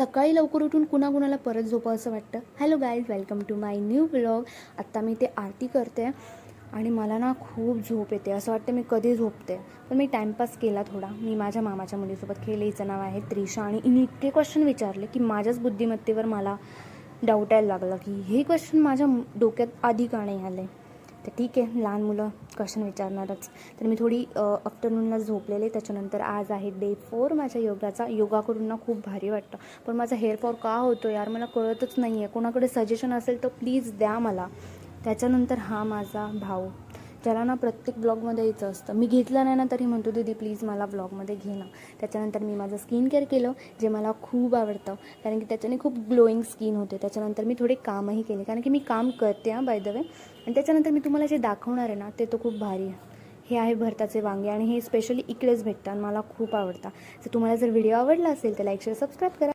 सकाळी लवकर उठून कुणाकुणाला परत झोपा असं वाटतं? Hello guys welcome to my new blog आत्ता मी ते आरती करते आणि मला ना खूप झोप येते. असं वाटतं मी कधी झोपते. पण मी टाईमपास केला थोडा. मी माझ्या मामाच्या मुलीसोबत खेळले. हिचं नाव आहे त्रिशा. आणि इतके क्वेश्चन विचारले की माझ्याच बुद्धिमत्तेवर मला डाऊट यायला लागला की हे क्वेश्चन माझ्या डोक्यात आधी का नाही आले? तर ठीक आहे लहान मुलं क्वेश्चन विचारणारच. तर मी थोडी आफ्टरनूनला झोपलेले त्याच्यानंतर आज आहे डे फोर माझ्या योगाचा. योगा करून ना खूप भारी वाटतं. पण माझा हेअरफॉल का होतो यार मला कळतच नाही आहे कोणाकडे सजेशन असेल तर प्लीज द्या मला. त्याच्यानंतर हा माझा भाऊ. ज्याला ना प्रत्येक ब्लॉगमध्ये यायचं असतं. मी घेतलं नाही ना तरी म्हणतो दीदी प्लीज मला ब्लॉगमध्ये घे ना. त्याच्यानंतर मी माझं स्किन केअर केलं जे मला खूप आवडतं. कारण की त्याच्याने खूप ग्लोईंग स्किन होते. त्याच्यानंतर मी थोडे कामही केले. कारण की मी काम करते हां बाय द वे आणि त्याच्यानंतर मी तुम्हाला जे दाखवणार आहे ना ते तो खूप भारी आहे. हे आहे भरताचे वांगे आणि हे स्पेशली इकडेच भेटतात. मला खूप आवडतात. तर तुम्हाला जर व्हिडिओ आवडला असेल तर लाईक शेअर सबस्क्राईब करा.